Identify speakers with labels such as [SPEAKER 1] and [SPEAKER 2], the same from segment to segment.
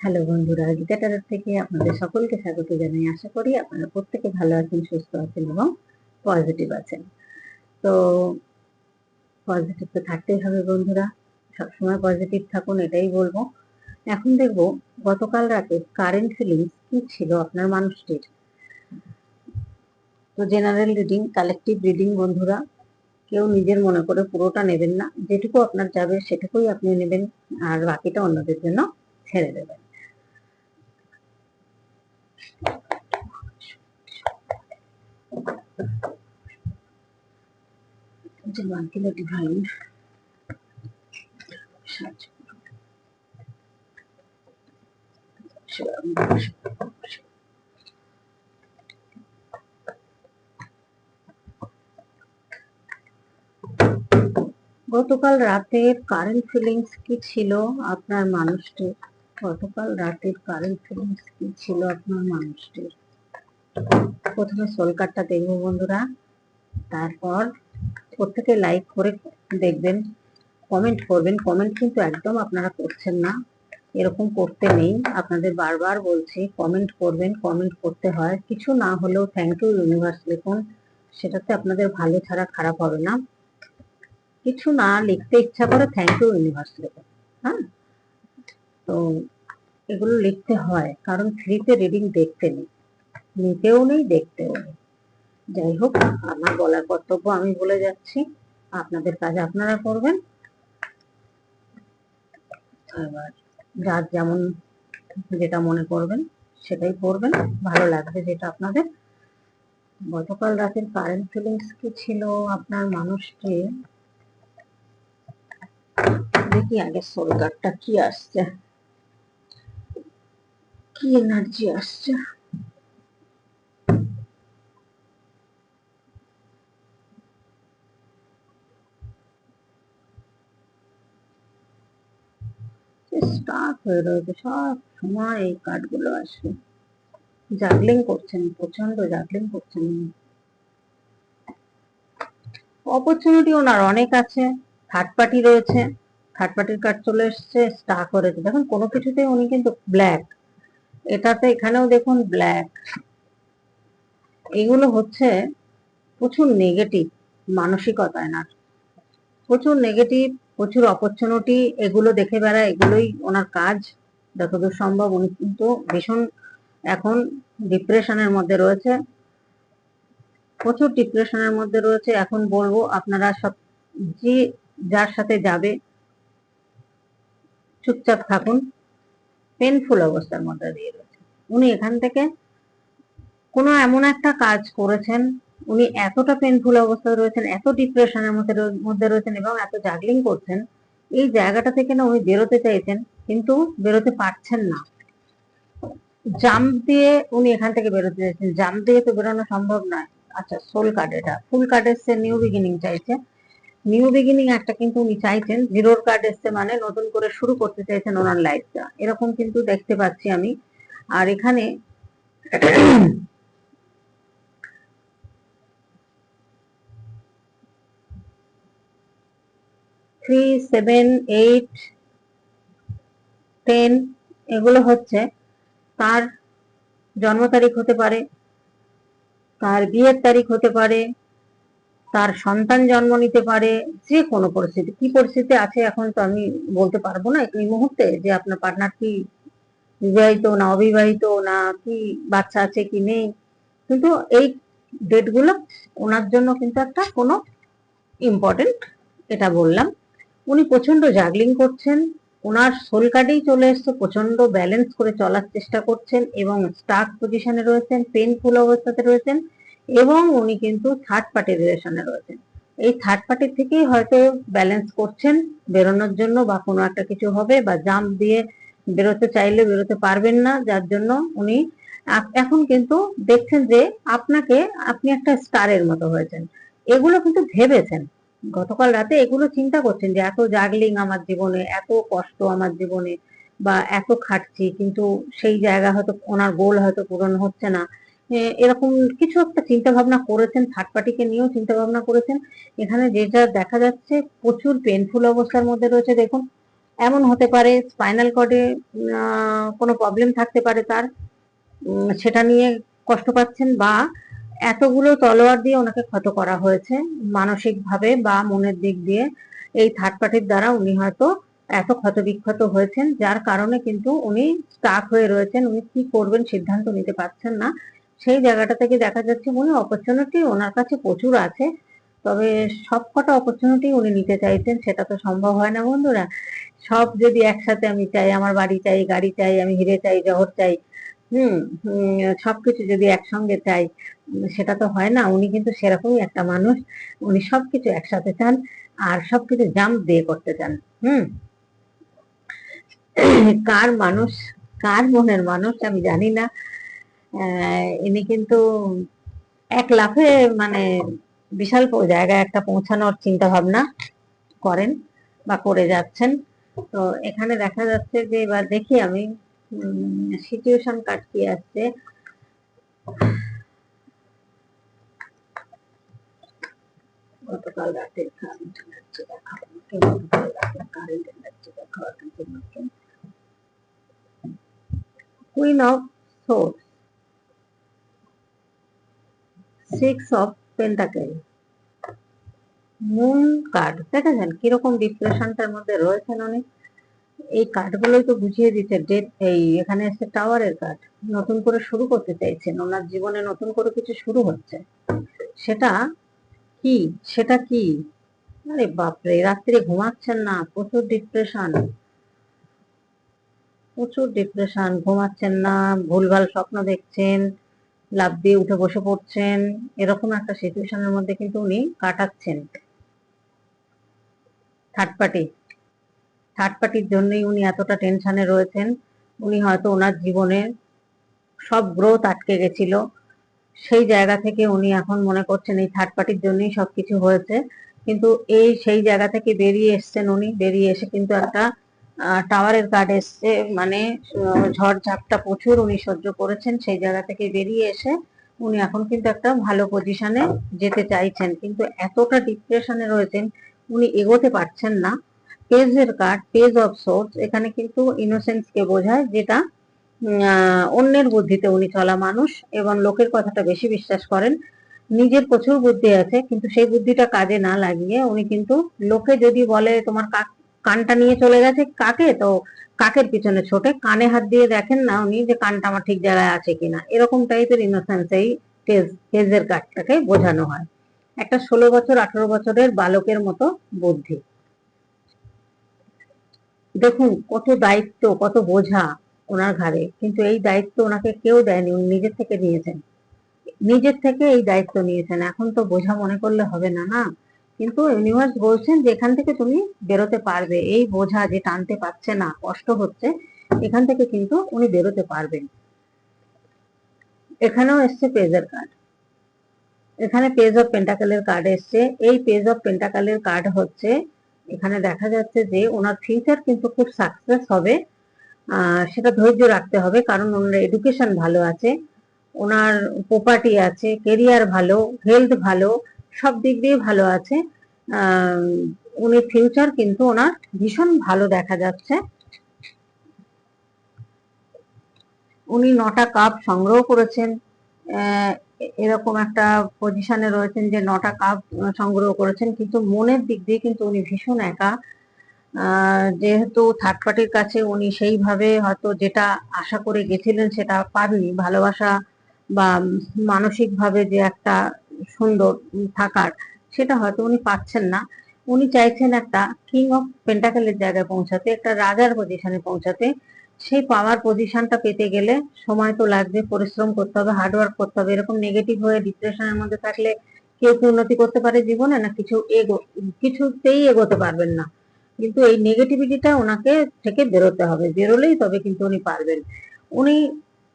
[SPEAKER 1] Hello বন্ধুরা, গীতা টারার থেকে আপনাদের সকলকে স্বাগত জানাই। আশা করি আপনারা প্রত্যেকে ভালো আছেন, সুস্থ আছেন এবং পজিটিভ আছেন। তো পজিটিভ তো থাকতেই হবে বন্ধুরা, সবসময় পজিটিভ থাকুন, এটাই বলব। এখন দেখব গতকাল রাতে কারেন্ট ফিলিংস কি ছিল আপনার মানুষটির। তো জেনারেল রিডিং কালেকটিভ রিডিং বন্ধুরা, কেউ নিজের মনে করে পুরোটা নেবেন না, যেটুকু আপনার যাবে সেটুকুই আপনি নেবেন, আর বাকিটা অন্যদের জন্য ছেড়ে দেবেন। গতকাল রাতের কারেন্ট ফিলিংস কি ছিল? আপনার মানুষটির। গতকাল রাতের কারেন্ট ফিলিংস কি ছিল আপনার মানুষটির? প্রথমে সোল কার্ডটা দেখব বন্ধুরা। তারপর প্রত্যেকে লাইক করে দেখবেন কমেন্ট করবেন। কমেন্ট কিন্তু একদম আপনারা করছেন না। এরকম করতে নেই। আপনাদের বারবার বলছি কমেন্ট করবেন কমেন্ট করতে হয়। কিছু না হলেও থ্যাংক ইউ ইউনিভার্স লিখুন। সেটাতে আপনাদের ভালো ছাড়া খারাপ হবে না। কিছু না লিখতে ইচ্ছা করে থ্যাংক ইউ ইউনিভার্স লিখুন। হ্যাঁ? তো এগুলো লিখতে হয়। কারণ ফ্রিতে রিডিং দেখতে নেই। নিতেও নেই, দেখতেও নেই। যাই হোক, আমার বলার কর্তব্য আমি বলে যাচ্ছি। আপনাদের কাজ আপনারা করবেন। এবার যার যেমন যেটা মনে করবেন, সেটাই করবেন। ভালো লাগবে যেটা আপনাদের। গতকাল রাতের কারেন্ট ফিলিংস কি ছিল? আপনার মানুষকে দেখি আগে সোল কার্ডটা কি আসছে। কি এনার্জি আসছে? স্টাক হয়ে রয়েছে, সব সময় এই কার্ডগুলো আসবে জাগলিং করছেন প্রচণ্ড জাগলিং করছেন অপরচুনিটি ওনার অনেক আছে থার্ড পার্টি রয়েছে থার্ড পার্টির কার্ড চলে এসছে স্টাক হয়েছে দেখুন, কোনো কিছুতে উনি কিন্তু ব্ল্যাক এটাতে এখানেও দেখুন ব্ল্যাক এগুলো হচ্ছে প্রচুর নেগেটিভ মানসিকতা এনার প্রচুর নেগেটিভ প্রচুর অপরচুনিটি এগুলো দেখে বেড়ায়, এগুলোই ওনার কাজ, যতদূর সম্ভব। উনি কিন্তু ভীষণ এখন ডিপ্রেশনের মধ্যে রয়েছে। প্রচুর ডিপ্রেশনের মধ্যে রয়েছে। এখন বলব, আপনারা সব যে যার সাথে যাবে, চুপচাপ থাকুন। পেনফুল অবস্থার মধ্যে দিয়ে রয়েছে উনি এখান থেকে কোনো এমন একটা কাজ করেছেন উনি এতটা পেনফুল অবস্থায় রয়েছেন, এত ডিপ্রেশনের মধ্যে মধ্যে রয়েছেন এবং এত জাগলিং করছেন, এই জায়গাটা থেকে না উনি বেরোতে চাইছেন, কিন্তু বেরোতে পারছেন না। জাম্প দিয়ে উনি এখান থেকে বেরোতে চাইছেন। জাম্প দিয়ে তো বেরোনো সম্ভব নয় আচ্ছা সোল কার্ড এটা। ফুল কার্ড এসছে নিউ বিগিনিং চাইছে। নিউ বিগিনিং একটা কিন্তু উনি চাইছেন। জিরোর কার্ড এসছে মানে নতুন করে শুরু করতে চাইছেন ওনার লাইফটা এরকম কিন্তু দেখতে পাচ্ছি আমি। আর এখানে থ্রি সেভেন এইট টেন এগুলো হচ্ছে তার জন্ম তারিখ হতে পারে, তার বিয়ের তারিখ হতে পারে, তার সন্তান জন্ম নিতে পারে, যে কোনো পরিস্থিতি। কি পরিস্থিতি আছে এখন তো আমি বলতে পারব না এই মুহূর্তে যে আপনার পার্টনার কি বিবাহিত না অবিবাহিত, না কি বাচ্চা আছে কি নেই। কিন্তু এই ডেটগুলো ওনার জন্য কিন্তু একটা কোনো ইম্পর্টেন্ট এটা বললাম। উনি প্রচণ্ড জাগলিং করছেন, ওনার সোল কার্ডেই চলে এসছে প্রচণ্ড ব্যালেন্স করে চলার চেষ্টা করছেন এবং স্টাক পজিশনে রয়েছেন পেনফুল অবস্থাতে রয়েছেন এবং উনি কিন্তু থার্ড পার্টি রিলেশনে রয়েছেন। এই থার্ড পার্টির থেকেই হয়তো ব্যালেন্স করছেন, বেরোনোর জন্য বা কোনো একটা কিছু হবে বা জাম্প দিয়ে বেরোতে চাইলে বেরোতে পারবেন না, যার জন্য উনি এখন কিন্তু দেখছেন যে আপনাকে, আপনি একটা স্টারের মতো হয়েছেন। এগুলো কিন্তু ভেবেছেন। গতকাল রাতে এগুলো চিন্তা করছেন যে এত জাগলিং আমার জীবনে, এত কষ্ট আমার জীবনে বা এত খাটছি, কিন্তু সেই জায়গা হয়তো ওনার গোল হয়তো পূরণ হচ্ছে না। এরকম কিছু একটা চিন্তা ভাবনা করেছেন থার্ড পার্টিকে নিয়েও চিন্তা ভাবনা করেছেন। এখানে যেটা দেখা যাচ্ছে, প্রচুর পেনফুল অবস্থার মধ্যে রয়েছে, দেখুন। এমন হতে পারে স্পাইনাল কর্ডে কোনো প্রবলেম থাকতে পারে তার। সেটা নিয়ে কষ্ট পাচ্ছেন বা এতগুলো তলোয়ার দিয়ে ওনাকে ক্ষত করা হয়েছে, মানসিকভাবে বা মনের দিক দিয়ে। এই থার্ড পার্টির দ্বারা উনি হয়তো এত ক্ষত বিক্ষত হয়েছেন, যার কারণে কিন্তু উনি স্টাক হয়ে রয়েছেন, উনি কি করবেন সিদ্ধান্ত নিতে পারছেন না। সেই জায়গাটা থেকে দেখা যাচ্ছে উনি অপরচুনিটি ওনার কাছে প্রচুর আছে, তবে সব কটা অপরচুনিটি উনি নিতে চাইছেন, সেটা তো সম্ভব হয় না বন্ধুরা। সব যদি একসাথে আমি চাই, আমার বাড়ি চাই, গাড়ি চাই, আমি হিরে চাই, জহর চাই হুম, সবকিছু যদি একসঙ্গে চাই সেটা তো হয় না। উনি কিন্তু সেরকমই একটা মানুষ। উনি সবকিছু একসাথে চান আর সবকিছু জাম্প দিয়ে করতে চান। হুম? কার মানুষ, কার মনের মানুষ আমি জানি না। ইনি কিন্তু এক লাফে মানে বিশাল জায়গায় একটা পৌঁছানোর চিন্তা ভাবনা করেন বা করে যাচ্ছেন। তো এখানে দেখা যাচ্ছে যে, এবার দেখি আমি সিচুয়েশন কার্ড কি আসছে। গতকাল দেখাও আমাকে গতকাল আমাকে queen of swords six of pentacle moon card দেখেছেন কীরকম ডিপ্রেশনটার মধ্যে রয়েছেন উনি? এই কার্ডগুলোই তো বুঝিয়ে দিচ্ছে ডেট এই এখানে এসে টাওয়ারের কার্ড নতুন করে শুরু করতে চাইছেন। ওনার জীবনে নতুন করে কিছু শুরু হচ্ছে। সেটা কি? সেটা কি? আরে বাপরে, রাত্রে ঘুমাচ্ছেন না, প্রচুর ডিপ্রেশন প্রচুর ডিপ্রেশন ঘুমাচ্ছেন না, ভুলভাল স্বপ্ন দেখছেন লাভ দিয়ে উঠে বসে পড়ছেন, এরকম একটা সিচুয়েশনের মধ্যে কিন্তু উনি কাটাচ্ছেন। থার্ড পার্টি থার্ড পার্টির জন্যই উনি এতটা টেনশনে রয়েছেন। উনি হয়তো ওনার জীবনের সব গ্রোথ আটকে গেছিল। সেই জায়গা থেকে উনি এখন মনে করছেন এই থার্ড পার্টির জন্যই সবকিছু হয়েছে। কিন্তু এই সেই জায়গা থেকে বেরিয়ে এসছেন উনি, বেরিয়ে এসে কিন্তু একটা টাওয়ারের কার্ড এসছে মানে ঝড় ঝাপটা প্রচুর উনি সহ্য করেছেন, সেই জায়গা থেকে বেরিয়ে এসে উনি এখন কিন্তু একটা ভালো পজিশনে যেতে চাইছেন। কিন্তু এতটা ডিপ্রেশনে রয়েছেন, উনি এগোতে পারছেন না। পেজের কার্ড পেজ অফ সোর্স এখানে কিন্তু ইনোসেন্স কে বোঝায়, যেটা অন্যের বুদ্ধিতে উনি চলা মানুষ এবং লোকের কথাটা বেশি বিশ্বাস করেন। নিজের প্রচুর বুদ্ধি আছে, কিন্তু সেই বুদ্ধিটা কাজে না লাগিয়ে উনি কিন্তু লোকে যদি বলে তোমার কানটা নিয়ে চলে গেছে, কাকে? তো কাকের পিছনে ছোটে, কানে হাত দিয়ে দেখেন না উনি যে কানটা আমার ঠিক জায়গায় আছে কিনা। এরকম টাইপের ইনোসেন্স এই পেজ পেজের কার্ডটাকে বোঝানো হয়। একটা ষোলো বছর, আঠারো বছরের বালকের মতো বুদ্ধি। দেখুন, কত দায়িত্ব, কত বোঝা। ওনার ঘাড়ে। কিন্তু এই দায়িত্ব ওনাকে কেউ দেয়নি, উনি নিজের থেকে নিয়েছেন। নিজের থেকে এই দায়িত্ব নিয়েছেন। এখন তো বোঝা মনে করলে হবে না না? কিন্তু ইউনিভার্স বলছেন যে এখান থেকে তুমি বেরোতে পারবে। এই বোঝা যে টানতে পারছে না, কষ্ট হচ্ছে, এখান থেকে কিন্তু উনি বেরোতে পারবেন। এখানেও এসছে পেজের কার্ড এখানে পেজ অফ পেন্টাকালের কার্ড এসছে। এই পেজ অফ পেন্টাকালের কার্ড হচ্ছে, এখানে দেখা যাচ্ছে যে ওনার ফিউচার কিন্তু খুব সাকসেস হবে। সেটা ধৈর্য রাখতে হবে, কারণ ওনার এডুকেশন ভালো আছে, ওনার প্রপার্টি আছে কেরিয়ার ভালো হেলথ ভালো, সব দিক দিয়ে ভালো আছে। উনি ফিউচার কিন্তু ওনার ভীষণ ভালো দেখা যাচ্ছে। উনি নটা কাপ সংগ্রহ করেছেন। এরকম একটা পজিশনে রয়েছেন যে নটা কাপ সংগ্রহ করেছেন, কিন্তু মনের দিক দিয়ে কিন্তু উনি ভীষণ একা। যেহেতু থার্ড পার্টির কাছে উনি সেইভাবে হয়তো যেটা আশা করে গেছিলেন সেটা পাননি। ভালোবাসা বা মানসিক ভাবে যে একটা সুন্দর থাকার সেটা হয়তো উনি পাচ্ছেন না। উনি চাইছেন একটা কিং অফ পেন্টাকেলের জায়গায় পৌঁছাতে, একটা রাজার পজিশনে পৌঁছাতে। সেই পাওয়ার পজিশনটা পেতে গেলে সময় তো লাগবে, পরিশ্রম করতে হবে হার্ডওয়ার্ক করতে হবে। এরকম নেগেটিভ হয়ে ডিপ্রেশনের মধ্যে থাকলে কেউ কি উন্নতি করতে পারে জীবনে? না, কিছু এগো, কিছুতেই এগোতে পারবেন না। কিন্তু এই নেগেটিভিটিটা ওনাকে থেকে বেরোতে হবে। বেরোলেই তবে কিন্তু উনি পারবেন। উনি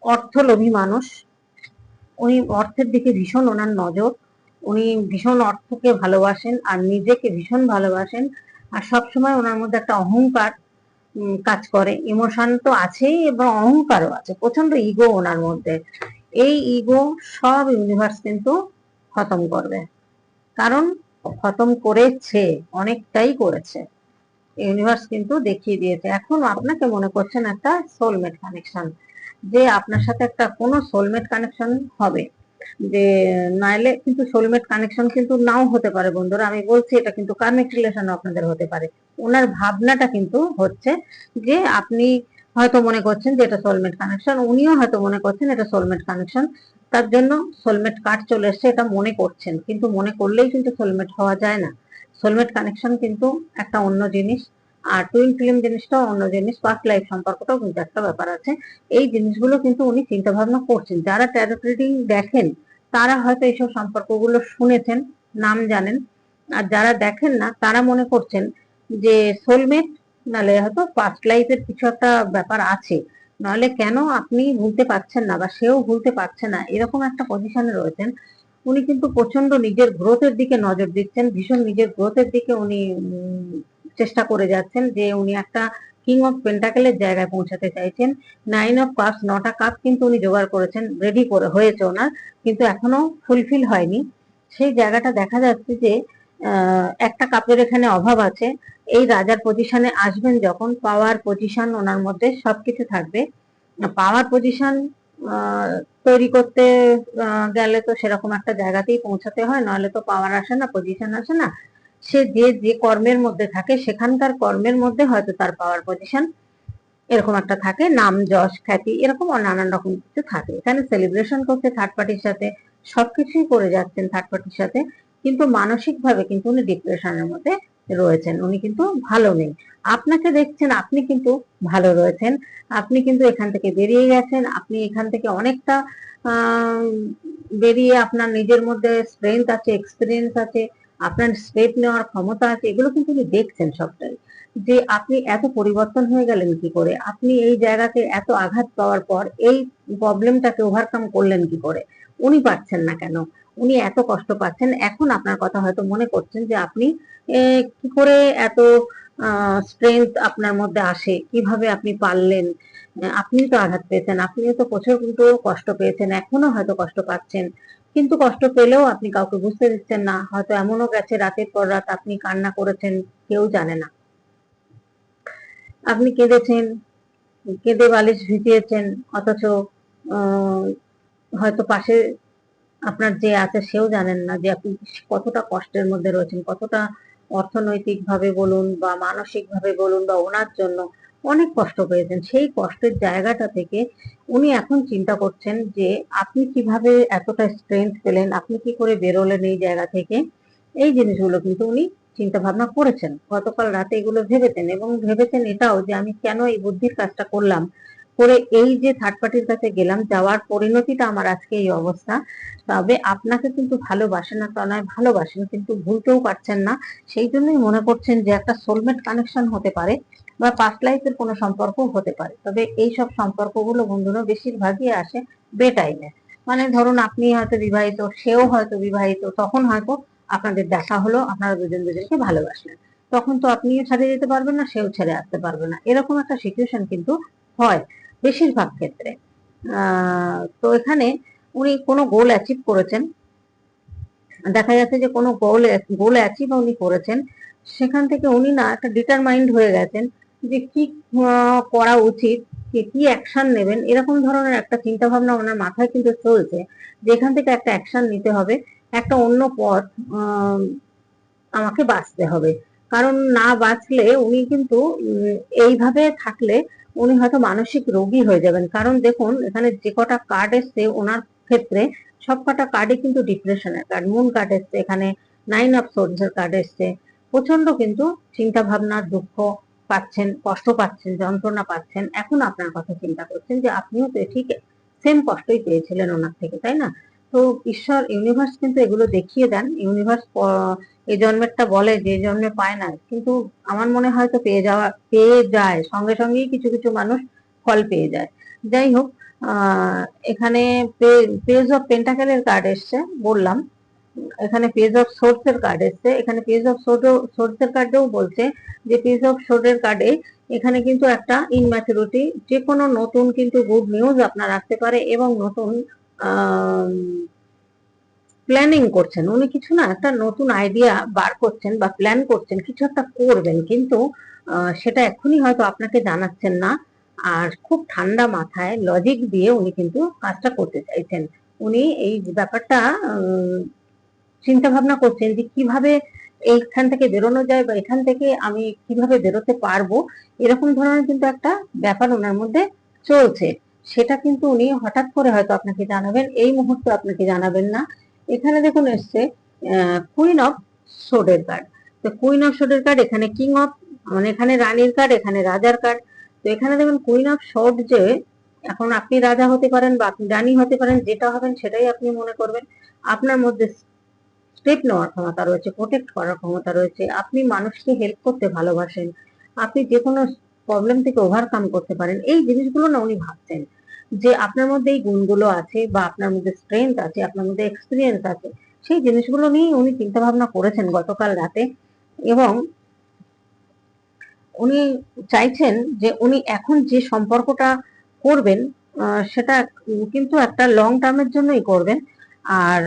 [SPEAKER 1] অর্থলোভী মানুষ। উনি অর্থের দিকে ভীষণ ওনার নজর। উনি ভীষণ অর্থকে ভালোবাসেন আর নিজেকে ভীষণ ভালোবাসেন। আর সবসময় ওনার মধ্যে একটা অহংকার কাজ করে। ইমোশন তো আছেই এবং অহংকারও আছে। প্রচণ্ড ইগো ওনার মধ্যে। এই ইগো সব ইউনিভার্স কিন্তু খতম করবে। কারণ খতম করেছে, অনেকটাই করেছে। ইউনিভার্স কিন্তু দেখিয়ে দিয়েছে। এখন আপনাকে মনে করছেন একটা সোলমেট কানেকশন যে আপনার সাথে একটা কোনো সোলমেট কানেকশন হবে। যে নাইলে কিন্তু সোলমেট কানেকশন কিন্তু নাও হতে পারে বন্ধুরা, আমি বলছি এটা কিন্তু কার্মিক রিলেশন আপনাদের হতে পারে। ওনার ভাবনাটা কিন্তু হচ্ছে যে আপনি হয়তো মনে করছেন যে এটা সোলমেট কানেকশন উনিও হয়তো মনে করছেন এটা সোলমেট কানেকশন তার জন্য সোলমেট কার্ড চলে এসছে এটা মনে করছেন, কিন্তু মনে করলেই কিন্তু সোলমেট হওয়া যায় না। সোলমেট কানেকশন কিন্তু একটা অন্য জিনিস। আর টুইন ফিল্ম জিনিসটাও অন্য জিনিস। পাস্ট লাইফ সম্পর্কটাও কিন্তু একটা ব্যাপার আছে। এই জিনিসগুলো কিন্তু উনি চিন্তা ভাবনা করছেন। যারা ট্যারোট রিডিং দেখেন, তারা হয়তো এইসব সম্পর্কগুলো শুনেছেন, নাম জানেন। আর যারা দেখেন না, তারা মনে করছেন যে সোলমেট নালে হয়তো পাস্ট লাইফের কিছু একটা ব্যাপার আছে। নাহলে কেন আপনি ভুলতে পারছেন না বা সেও ভুলতে পারছে না? এরকম একটা পজিশনে রয়েছেন। উনি কিন্তু প্রচণ্ড নিজের গ্রোথের দিকে নজর দিচ্ছেন, ভীষণ নিজের গ্রোথের দিকে উনি চেষ্টা করে যাচ্ছেন যে উনি একটা কিং অফ পেন্টাকেলের জায়গায় পৌঁছাতে চাইছেন। নাইন অফ কাপস নটা কাপ কিন্তু উনি জোগাড় করেছেন রেডি করে, হয়েছে ওনার, কিন্তু এখনও ফুলফিল হয়নি। সেই জায়গাটা দেখা যাচ্ছে যে একটা কাপের এখানে অভাব আছে। এই রাজার পজিশনে আসবেন যখন পাওয়ার পজিশন ওনার মধ্যে সবকিছু থাকবে। পাওয়ার পজিশন তৈরি করতে গেলে তো সেরকম একটা জায়গাতেই পৌঁছাতে হয়, নাহলে তো পাওয়ার আসে না পজিশন আসে না। সে যে যে কর্মের মধ্যে থাকে, সেখানকার কর্মের মধ্যে হয়তো তার পাওয়ার পজিশন এরকম একটা থাকে, নাম, যশ, খ্যাতি, এরকম নানান রকম কিছু থাকে। এখানে সেলিব্রেশন করছে থার্ড পার্টির সাথে, সবকিছুই করে যাচ্ছেন থার্ড পার্টির সাথে, কিন্তু মানসিক ভাবে কিন্তু উনি ডিপ্রেশনের মধ্যে রয়েছেন, উনি কিন্তু ভালো নেই আপনাকে দেখছেন, আপনি কিন্তু ভালো রয়েছেন। আপনি কিন্তু এখান থেকে বেরিয়ে গেছেন, আপনি এখান থেকে অনেকটা বেরিয়ে আপনার নিজের মধ্যে স্ট্রেংথ আছে এক্সপিরিয়েন্স আছে, আপনার স্টেপ নেওয়ার ক্ষমতা আছে, এগুলো কিন্তু উনি দেখছেন সবটাই। যে আপনি এত পরিবর্তন হয়ে গেলেন কি করে? আপনি এই জায়গাতে এত আঘাত পাওয়ার পর এই প্রবলেমটাকে ওভারকাম করলেন কি করে? উনি পারছেন না কেন? উনি এত কষ্ট পাচ্ছেন। এখন আপনার কথা হয়তো মনে করছেন যে আপনি কি করে এত স্ট্রেংথ আপনার মধ্যে আসে? কীভাবে আপনি পারলেন? আহ, আপনি তো আঘাত পেয়েছেন আপনিও তো প্রচুর কিন্তু কষ্ট পেয়েছেন এখনও হয়তো কষ্ট পাচ্ছেন। কিন্তু কষ্ট পেলেও আপনি কাউকে বুঝতে দিচ্ছেন না। হয়তো এমনও গেছে রাতের পর রাত আপনি কান্না করেছেন কেউ জানে না। আপনি কেঁদেছেন কেঁদে বালিশ ভিজিয়েছেন অথচ হয়তো পাশে আপনার যে আছে সেও জানেন না যে আপনি কতটা কষ্টের মধ্যে রয়েছেন, কতটা অর্থনৈতিক ভাবে বলুন বা মানসিক ভাবে বলুন বা ওনার জন্য অনেক কষ্ট পেয়েছেন। সেই কষ্টের জায়গাটা থেকে উনি এখন চিন্তা করছেন যে আপনি কীভাবে এতটা স্ট্রেংথ পেলেন, আপনি কি করে বেরোলেন এই জায়গা থেকে? এই জিনিসগুলো কিন্তু উনি চিন্তা ভাবনা করেছেন। গতকাল রাতে এগুলো ভেবেছেন এবং ভেবেছেন এটাও যে আমি কেন এই বুদ্ধির কাজটা করলাম? করে এই যে থার্ড পার্টির কাছে গেলাম, যাওয়ার পরিণতিটা আমার আজকে এই অবস্থা। তবে আপনাকে কিন্তু ভালোবাসে না তা নয় ভালোবাসেন, কিন্তু ভুলতেও পারছেন না। সেই জন্যই মনে করছেন যে একটা সোলমেট কানেকশন হতে পারে বা পাস্ট লাইফের কোনো সম্পর্ক হতে পারে। তবে এই সব সম্পর্কগুলো বন্ধুরা বেশিরভাগই আসে বে টাইমে মানে ধরুন আপনি হয়তো বিবাহিত, সেও হয়তো বিবাহিত, তখন হয়তো আপনাদের দেখা হলো, আপনারা দুজন দুজনকে ভালোবাসলেন। তখন তো আপনিও ছেড়ে যেতে পারবেন না, সেও ছেড়ে আসতে পারবে না। এরকম একটা সিচুয়েশন কিন্তু হয়। বেশিরভাগ ক্ষেত্রে। তো এখানে উনি কোনো গোল অ্যাচিভ করেছেন। দেখা যাচ্ছে যে কোনো গোল গোল অ্যাচিভ উনি করেছেন। সেখান থেকে উনি না একটা ডিটারমাইন্ড হয়ে গেছেন যে কি করা উচিত, কি অ্যাকশন নেবেন, এরকম ধরনের একটা চিন্তা ভাবনা ওনার মাথায় কিন্তু চলছে যেখান থেকে একটা অ্যাকশন নিতে হবে, একটা অন্য পথ আমাকে বাঁচতে হবে। কারণ না বাঁচলে উনি কিন্তু এইভাবে থাকলে উনি হয়তো মানসিক রোগী হয়ে যাবেন। কারণ দেখুন, এখানে যে কটা কার্ড এসছে ওনার ক্ষেত্রে সব কটা কার্ডই কিন্তু ডিপ্রেশনের কার্ড মুন কার্ড এসছে, এখানে নাইন অফ সোর্সের কার্ড এসছে। প্রচণ্ড কিন্তু চিন্তা ভাবনা দুঃখ পাচ্ছেন, কষ্ট পাচ্ছেন, যন্ত্রণা পাচ্ছেন। এখন আপনার কথা চিন্তা করছেন যে আপনিও তো ঠিক সেম কষ্টই পেয়েছিলেন ওনার থেকে, তাই না? তো ঈশ্বর ইউনিভার্স কিন্তু এগুলো দেখিয়ে দেন। ইউনিভার্স এই জন্মেরটা বলে যে জন্মে পায় না। কিন্তু আমার মনে হয় তো পেয়ে যাওয়া পেয়ে যায়। সঙ্গে সঙ্গেই কিছু কিছু মানুষ ফল পেয়ে যায়। যাই হোক আহ, এখানে পেজ অফ পেন্টাকেলের কার্ড এসছে বললাম। এখানে পেজ অফ সোর্সের কার্ড এসছে। এখানে পেজ অফ সোর্স সোর্সের কার্ডেও বলছে যে পেজ অফ সোর্সের কার্ডে এখানে কিন্তু একটা ইনম্যাচুরিটি যে কোনো নতুন কিন্তু গুড নিউজ আপনার আসতে পারে এবং নতুন আম, প্ল্যানিং করছেন। উনি কিছু না একটা নতুন আইডিয়া বার করছেন বা প্ল্যান করছেন, কিছু একটা করবেন। কিন্তু সেটা এখনই হয়তো আপনাকে জানাচ্ছেন না। আর খুব ঠান্ডা মাথায় লজিক দিয়ে উনি কিন্তু কাজটা করতে চাইছেন। উনি এই ব্যাপারটা চিন্তা ভাবনা করছেন যে কীভাবে এইখান থেকে বেরোনো যায় বা এখান থেকে আমি কীভাবে বেরোতে পারব, এরকম ধরনের কিন্তু একটা ব্যাপার ওনার মধ্যে চলছে। সেটা কিন্তু উনি হঠাৎ করে হয়তো আপনাকে জানাবেন। এই মুহূর্তে আপনাকে জানাবেন না। এখানে দেখুন এসছে কুইন অফ সোডের কার্ড তো কুইন অফ সোডের কার্ড এখানে কিং অফ মানে এখানে রানীর কার্ড এখানে রাজার কার্ড তো এখানে দেখুন কুইন অফ সোড যে, এখন আপনি রাজা হতে পারেন বা আপনি রানী হতে পারেন, যেটা হবেন সেটাই আপনি মনে করবেন। আপনার মধ্যে স্টেপ নেওয়ার ক্ষমতা রয়েছে প্রোটেক্ট করার ক্ষমতা রয়েছে। আপনি মানুষকে হেল্প করতে ভালোবাসেন। আপনি যে কোনো প্রবলেম থেকে ওভারকাম করতে পারেন। এই জিনিসগুলো না উনি ভাবছেন যে আপনার মধ্যে এই গুণগুলো আছে বা আপনার মধ্যে স্ট্রেংথ আছে, আপনার মধ্যে এক্সপিরিয়েন্স আছে, সেই জিনিসগুলো নিয়ে উনি চিন্তা ভাবনা করেছেন গতকাল রাতে এবং উনি চাইছেন যে উনি এখন যে সম্পর্কটা করবেন সেটা কিন্তু একটা লং টার্মের জন্যই করবেন। আর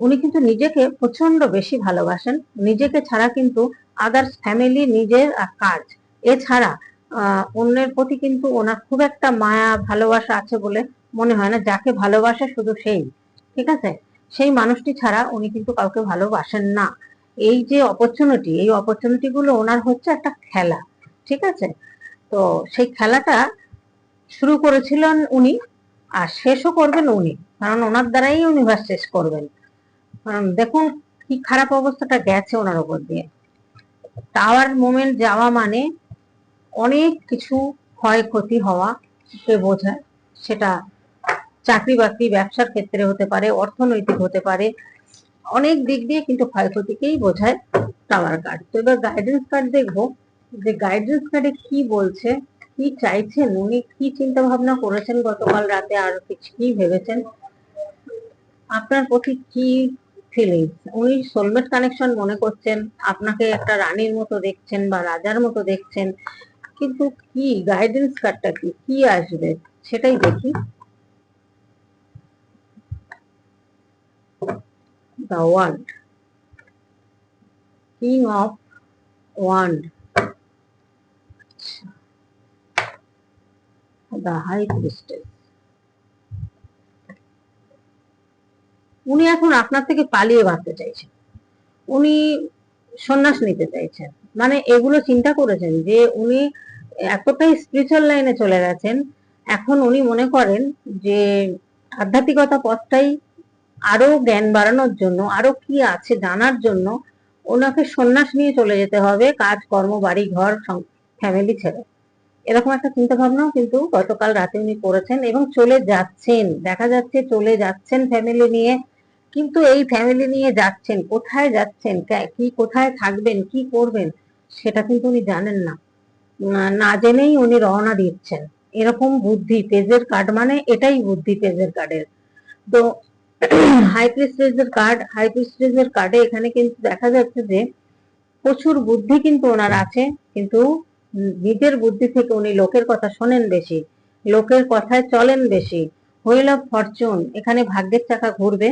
[SPEAKER 1] উনি কিন্তু নিজেকে প্রচণ্ড বেশি ভালোবাসেন। নিজেকে ছাড়া কিন্তু আদার্স ফ্যামিলি নিজের আর কাজ। এছাড়া অন্যের প্রতি কিন্তু ওনার খুব একটা মায়া, ভালোবাসা আছে বলে মনে হয় না। যাকে ভালোবাসে শুধু সেই, ঠিক আছে? সেই মানুষটি ছাড়া উনি কিন্তু কাউকে ভালোবাসেন না। এই যে অপরচুনিটি এই অপরচুনিটি গুলো ওনার হচ্ছে একটা খেলা, ঠিক আছে? তো সেই খেলাটা শুরু করেছিলেন উনি আর শেষও করবেন উনি, কারণ ওনার দ্বারাই ইউনিভার্স শেষ করবেন। কারণ দেখুন কি খারাপ অবস্থাটা গেছে ওনার উপর দিয়ে। টাওয়ার মোমেন্ট যাওয়া মানে অনেক কিছু ক্ষয়ক্ষতি হওয়া কে বোঝায়। সেটা চাকরি বাকরি ব্যবসার ক্ষেত্রে হতে পারে, অর্থনৈতিক হতে পারে। অনেক দিক দিয়ে কিন্তু ক্ষয়ক্ষতিকেই বোঝায় টাওয়ার কার্ড তো এবার গাইডেন্স কার্ড দেখব যে গাইডেন্স কার্ডে কি বলছে, কি চাইছেন উনি, কি চিন্তা ভাবনা করেছেন গতকাল রাতে, আর কিছু কি ভেবেছেন? আপনার প্রতি কি ফিলিংস উনি সোলমেট কানেকশন মনে করছেন, আপনাকে একটা রানীর মতো দেখছেন বা রাজার মতো দেখছেন। কিন্তু কি গাইডেন্স কার্ডটা কি? কি আসবে? সেটাই দেখি। The wand king of wand the high priestess. উনি এখন আপনার থেকে পালিয়ে বাঁচতে চাইছেন। উনি সন্ন্যাস নিতে চাইছেন। মানে এগুলো চিন্তা করেছেন যে উনি এতটাই স্পিরিচুয়াল লাইনে চলে গেছেন, এখন উনি মনে করেন যে আধ্যাত্মিকতা পথটাই আরও জ্ঞান বাড়ানোর জন্য, আরও কি আছে জানার জন্য ওনাকে সন্ন্যাস নিয়ে চলে যেতে হবে, কাজ, কর্ম, বাড়ি, ঘর ফ্যামিলি ছেড়ে। এরকম একটা চিন্তা ভাবনাও কিন্তু গতকাল রাতে উনি করেছেন এবং চলে যাচ্ছেন, দেখা যাচ্ছে চলে যাচ্ছেন ফ্যামিলি নিয়ে, কিন্তু এই ফ্যামিলি নিয়ে যাচ্ছেন, কোথায় যাচ্ছেন কি কোথায় থাকবেন, কি করবেন সেটা কিন্তু উনি জানেন না। না- জেনেই উনি রওনা দিচ্ছেন। এরকম বুদ্ধি পেজের কার্ড মানে এটাই বুদ্ধি পেজের কার্ডের তো হাই প্রিস্টেজের কার্ড হাই প্রিস্টেজের কার্ডে এখানে কিন্তু দেখা যাচ্ছে যে প্রচুর বুদ্ধি কিন্তু ওনার আছে, কিন্তু নিজের বুদ্ধি থেকে উনি লোকের কথা শোনেন বেশি, লোকের কথায় চলেন বেশি। হুইল ফরচুন এখানে ভাগ্যের চাকা ঘুরবে,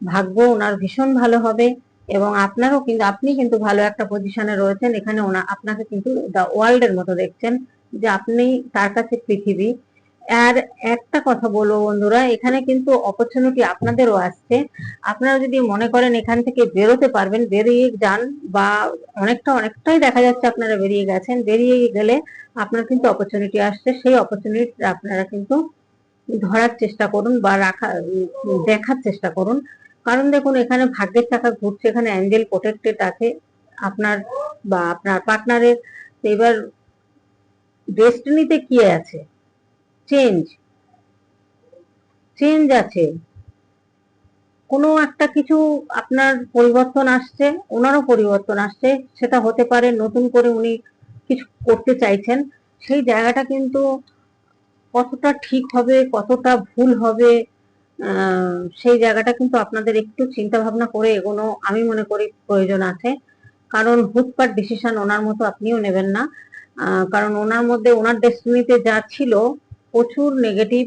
[SPEAKER 1] ভাগ্য ওনার ভীষণ ভালো হবে। এবং আপনারও কিন্তু, আপনি কিন্তু ভালো একটা পজিশনে রয়েছেন। এখানে ওনা, আপনাকে কিন্তু দ্য ওয়ার্ল্ডের মতো দেখছেন যে আপনি তার কাছে পৃথিবী। আর একটা কথা বলব বন্ধুরা, এখানে কিন্তু অপরচুনিটি আপনাদেরও আসছে। আপনারা যদি মনে করেন এখান থেকে বেরোতে পারবেন, বেরিয়ে যান বা অনেকটা, অনেকটাই দেখা যাচ্ছে আপনারা বেরিয়ে গেছেন, বেরিয়ে গেলে আপনার কিন্তু অপরচুনিটি আসছে। সেই অপরচুনিটি আপনারা কিন্তু ধরার চেষ্টা করুন বা রাখা, দেখার চেষ্টা করুন। কারণ দেখুন, এখানে ভাগ্যের টাকা ঘুরছে, এখানে অ্যাঞ্জেল প্রোটেক্টেড আছে। আপনার বা আপনার পার্টনারের এবার ডেস্টিনিতে কি আছে? চেঞ্জ চেঞ্জ আছে। কোনো একটা কিছু আপনার পরিবর্তন আসছে, ওনারও পরিবর্তন আসছে, সেটা হতে পারে নতুন করে উনি কিছু করতে চাইছেন, সেই জায়গাটা কিন্তু কতটা ঠিক হবে, কতটা ভুল হবে সেই জায়গাটা কিন্তু আপনাদের একটু চিন্তা ভাবনা করে এগোনো আমি মনে করি প্রয়োজন আছে। কারণ হুটপাট ডিসিশন ওনার মতো আপনিও নেবেন না। কারণ ওনার মধ্যে, ওনার ডেস্টিনিতে যা ছিল, প্রচুর নেগেটিভ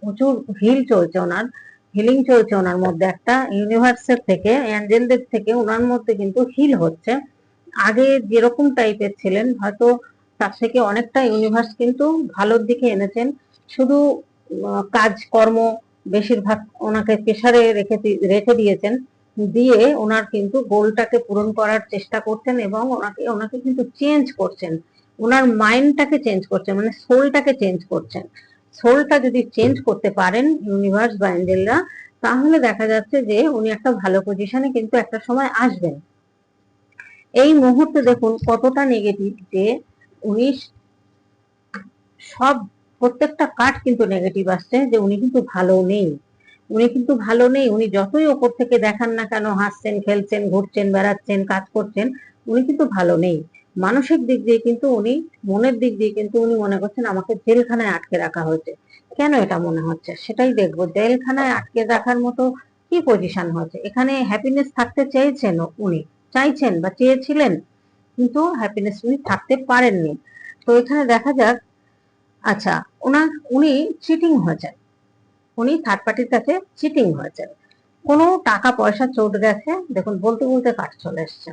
[SPEAKER 1] প্রচুর হিল চলছে ওনার। হিলিং চলছে ওনার মধ্যে একটা ইউনিভার্সের থেকে অ্যাঞ্জেলদের থেকে ওনার মধ্যে কিন্তু হিল হচ্ছে। আগে যেরকম টাইপের ছিলেন, হয়তো তার থেকে অনেকটা ইউনিভার্স কিন্তু ভালোর দিকে এনেছেন। শুধু কাজকর্ম বেশিরভাগ ওনাকে প্রেশারে রেখে রেখে দিয়েছেন, দিয়ে ওনার কিন্তু গোলটাকে পূরণ করার চেষ্টা করছেন এবং ওনাকে ওনাকে কিন্তু চেঞ্জ করছেন। ওনার মাইন্ডটাকে চেঞ্জ করছেন মানে সোলটাকে চেঞ্জ করছেন। সোলটা যদি চেঞ্জ করতে পারেন ইউনিভার্স বা অ্যাঞ্জেলরা, তাহলে দেখা যাচ্ছে যে উনি একটা ভালো পজিশনে কিন্তু একটা সময় আসবেন। এই মুহূর্তে দেখুন কতটা নেগেটিভ যে উনি সব প্রত্যেকটা কার্ড কিন্তু নেগেটিভ আসছে যে উনি কিন্তু ভালো নেই। উনি কিন্তু ভালো নেই, উনি যতই ওপর থেকে দেখান না কেন, হাসছেন, খেলছেন, ঘুরছেন, বেড়াচ্ছেন, কাজ করছেন, উনি কিন্তু ভালো নেই। মানসিক দিক দিয়ে কিন্তু উনি, মনের দিক দিয়ে কিন্তু উনি মনে করছেন আমাকে জেলখানায় আটকে রাখা হয়েছে। কেন এটা মনে হচ্ছে? সেটাই দেখব। জেলখানায় আটকে রাখার মতো কি পজিশন হয়েছে? এখানে হ্যাপিনেস থাকতে চেয়েছেন উনি, চাইছেন বা চেয়েছিলেন, কিন্তু হ্যাপিনেস উনি থাকতে পারেননি। তো এখানে দেখা যাক আচ্ছা ওনার, উনি চিটিং হয়েছেন উনি থার্ড পার্টির কাছে চিটিং হয়েছেন কোনো টাকা পয়সা চোট গেছে, দেখুন, বলতে বলতে কার্ড চলে এসছে।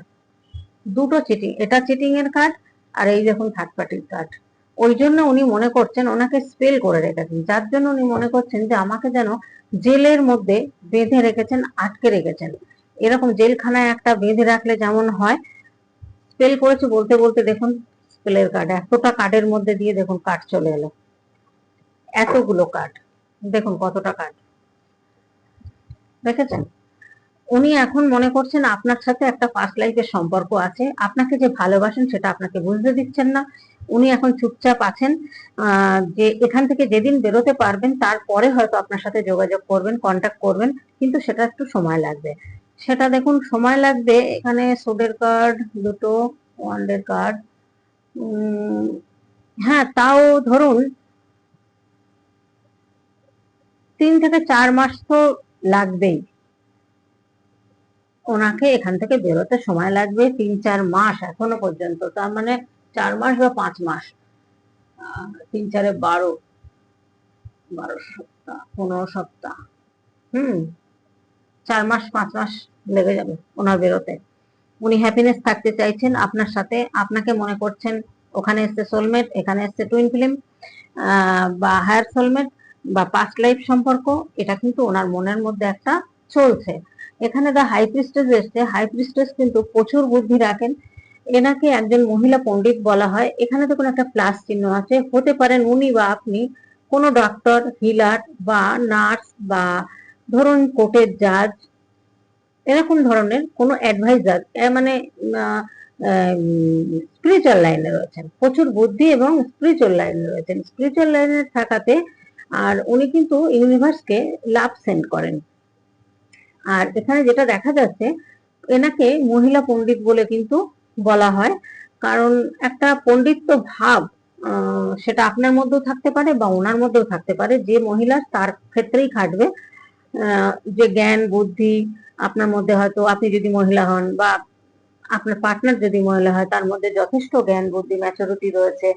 [SPEAKER 1] দুটো চিটিং এটা চিটিং এর কার্ড আর এই দেখুন থার্ড পার্টির কার্ড ওই জন্য উনি মনে করছেন ওনাকে স্পেল করে রেখেছেন। যার জন্য উনি মনে করছেন যে আমাকে যেন জেলের মধ্যে বেঁধে রেখেছেন, আটকে রেখেছেন। এরকম জেলখানায় একটা বেঁধে রাখলে যেমন হয় স্পেল করেছে বলতে বলতে দেখুন স্পেলের কার্ড এতটা কার্ডের মধ্যে দিয়ে দেখুন কার্ড চলে এলো। এতগুলো কার্ড দেখুন কতটা কার্ড দেখেছেন? উনি এখন মনে করছেন আপনার সাথে একটা পাস্ট লাইফের সম্পর্ক আছে, আপনাকে যে ভালোবাসেন সেটা আপনাকে বুঝতে দিচ্ছেন না। উনি এখন চুপচাপ আছেন যে এখান থেকে যেদিন বেরোতে পারবেন, তারপরে হয়তো আপনার সাথে যোগাযোগ করবেন কন্ট্যাক্ট করবেন, কিন্তু সেটা একটু সময় লাগবে। সেটা দেখুন, সময় লাগবে এখানে সোডের কার্ড দুটো ওয়ান্ডের কার্ড হ্যাঁ তাও ধরুন তিন থেকে চার মাস তো লাগবেই। ওনাকে এখান থেকে বেরোতে সময় লাগবে তিন চার মাস এখনও পর্যন্ত। তার মানে চার মাস বা পাঁচ মাস তিন চারে বারো বারো সপ্তাহ, পনেরো সপ্তাহ, হুম, চার মাস, পাঁচ মাস লেগে যাবে ওনার বেরোতে। উনি হ্যাপিনেস থাকতে চাইছেন আপনার সাথে। আপনাকে মনে করছেন ওখানে এসছে সোলমেট এখানে এসছে টুইন ফিল্ম বা হায়ার সোলমেট বা পাস্ট লাইফ সম্পর্ক, এটা কিন্তু ওনার মনের মধ্যে একটা চলছে। এখানে দা হাই প্রিস্টেস এসছে। হাই প্রিস্টেস কিন্তু প্রচুর বুদ্ধি রাখেন। এনাকে একজন মহিলা পণ্ডিত বলা হয়। এখানে তো কোনো একটা প্লাস চিহ্ন আছে। হতে পারেন উনি বা আপনি কোনো ডক্টর হিলার বা নার্স বা ধরুন কোর্টের জাজ এরকম ধরনের কোনো অ্যাডভাইজার মানে স্পিরিচুয়াল লাইনে রয়েছেন। প্রচুর বুদ্ধি এবং স্পিরিচুয়াল লাইনে রয়েছেন। স্পিরিচুয়াল লাইনে থাকাতে আর উনি কিন্তু ইউনিভার্সকে লাভ সেন্ড করেন। আর এখানে যেটা দেখা যাচ্ছে, এনাকে মহিলা পণ্ডিত বলে কিন্তু বলা হয়। কারণ একটা পণ্ডিত্য ভাব সেটা আপনার মধ্যেও থাকতে পারে বা ওনার মধ্যেও থাকতে পারে। যে মহিলা তার ক্ষেত্রেই খাটবে যে জ্ঞান, বুদ্ধি আপনার মধ্যে হয়তো আপনি যদি মহিলা হন বা আপনার পার্টনার যদি মহিলা হয়, তার মধ্যে যথেষ্ট জ্ঞান, বুদ্ধি ম্যাচুরিটি রয়েছে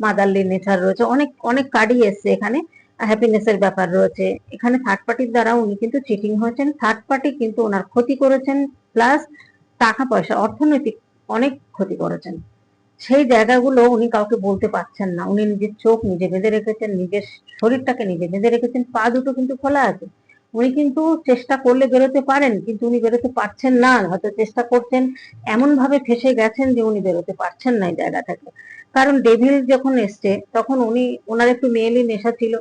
[SPEAKER 1] মাদারলি নেচার রয়েছে, অনেক অনেক কার্ডই এসছে এখানে হ্যাপিনেস এর ব্যাপার রয়েছে। এখানে থার্ড পার্টির দ্বারা উনি কিন্তু চিটিং হয়েছেন থার্ড পার্টি কিন্তু ওনার ক্ষতি করেছেন প্লাস টাকা পয়সা, অর্থনৈতিক অনেক ক্ষতি করেছেন। সেই জায়গাগুলো উনি কাউকে বলতে পারছেন না। উনি নিজের চোখ নিজে বেঁধে রেখেছেন, নিজের শরীরটাকে নিজে বেঁধে রেখেছেন, পা দুটো কিন্তু খোলা আছে। উনি কিন্তু চেষ্টা করলে বেরোতে পারেন, কিন্তু উনি বেরোতে পারছেন না। হয়তো চেষ্টা করছেন এমন ভাবে ফেসে গেছেন যে উনি বেরোতে পারছেন না জায়গা থেকে। কারণ ডেভিল যখন এসছে, তখন উনি, ওনার একটু মেয়েলি নেশা ছিল।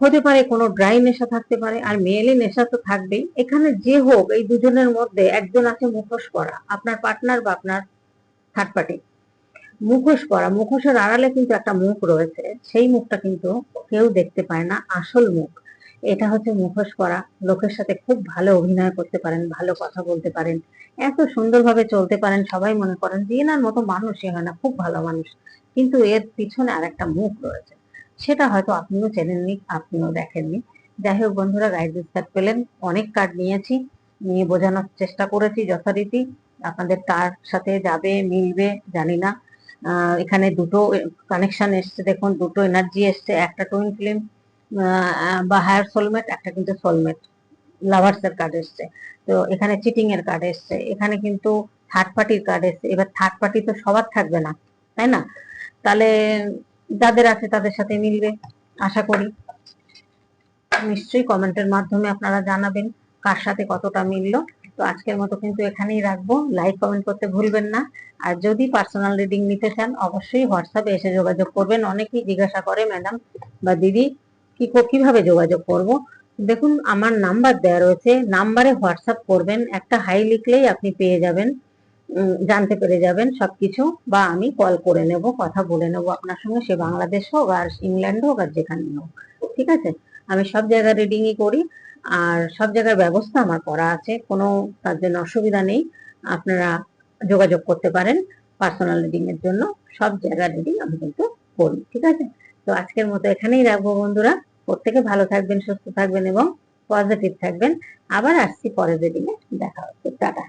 [SPEAKER 1] হতে পারে কোনো ড্রাই নেশা থাকতে পারে, আর মেয়েলি নেশা তো থাকবেই। এখানে যে হোক, এই দুজনের মধ্যে একজন আছে মুখোশ পরা, আপনার পার্টনার বা আপনার থার্ড পার্টি মুখোশ পরা, মুখোশের আড়ালে কিন্তু একটা মুখ রয়েছে। সেই মুখটা কিন্তু কেউ দেখতে পায় না, আসল মুখ। এটা হচ্ছে মুখোশ পরা। লোকের সাথে খুব ভালো অভিনয় করতে পারেন, ভালো কথা বলতে পারেন। এত সুন্দরভাবে চলতে পারেন, সবাই মনে করেন যে এনার মতো মানুষই হয় না, খুব ভালো মানুষ। কিন্তু এর পিছনে আর একটা মুখ রয়েছে। সেটা হয়তো আপনিও চেনেননি, আপনিও দেখেননি। যাই হোক বন্ধুরা গাইড বিস্তার পেলেন। অনেক কার্ড নিয়েছি, নিয়ে বোঝানোর চেষ্টা করেছি যথারীতি। আপনাদের কার সাথে যাবে, মিলবে, জানি না। এখানে দুটো কানেকশন এসছে, দেখুন, দুটো এনার্জি এসছে, একটা টুইন ফিল্ম বা হায়ার সোলমেট একটা কিন্তু সোলমেট লাভার্স এর কার্ড এসছে। তো এখানে চিটিং এর কার্ড এসছে, এখানে কিন্তু থার্ড পার্টির কার্ড এসছে। এবার থার্ড পার্টি তো সবার থাকবে না, তাই না? তাহলে যাদের আছে তাদের সাথে মিলবে, আশা করি। নিশ্চয়ই কমেন্টের মাধ্যমে আপনারা জানাবেন কার সাথে কতটা মিললো। তো আজকের মতো কিন্তু এখানেই রাখব। লাইক কমেন্ট করতে ভুলবেন না। আর যদি পার্সোনাল রিডিং নিতে চান, অবশ্যই হোয়াটসঅ্যাপে এসে যোগাযোগ করবেন। অনেকেই জিজ্ঞাসা করে ম্যাডাম বা দিদি কি কীভাবে যোগাযোগ করব? দেখুন, আমার নাম্বার দেওয়া রয়েছে। নাম্বারে হোয়াটসঅ্যাপ করবেন। একটা হাই লিখলেই আপনি পেয়ে যাবেন। জানতে পেরে যাবেন সবকিছু। বা আমি কল করে নেব, কথা বলে নেব আপনার সঙ্গে। সে বাংলাদেশ হোক আর ইংল্যান্ড হোক আর যেখানে হোক। ঠিক আছে? আমি সব জায়গায় রিডিংই করি। আর সব জায়গার ব্যবস্থা আমার করা আছে। কোনো তার জন্য অসুবিধা নেই। আপনারা যোগাযোগ করতে পারেন পার্সোনাল রিডিং এর জন্য। সব জায়গার রিডিং আমি কিন্তু করি। ঠিক আছে? তো আজকের মতো এখানেই রাখব বন্ধুরা। প্রত্যেকে ভালো থাকবেন, সুস্থ থাকবেন এবং পজিটিভ থাকবেন। আবার আসছি পরের দিনে দেখা হচ্ছে। টাটা।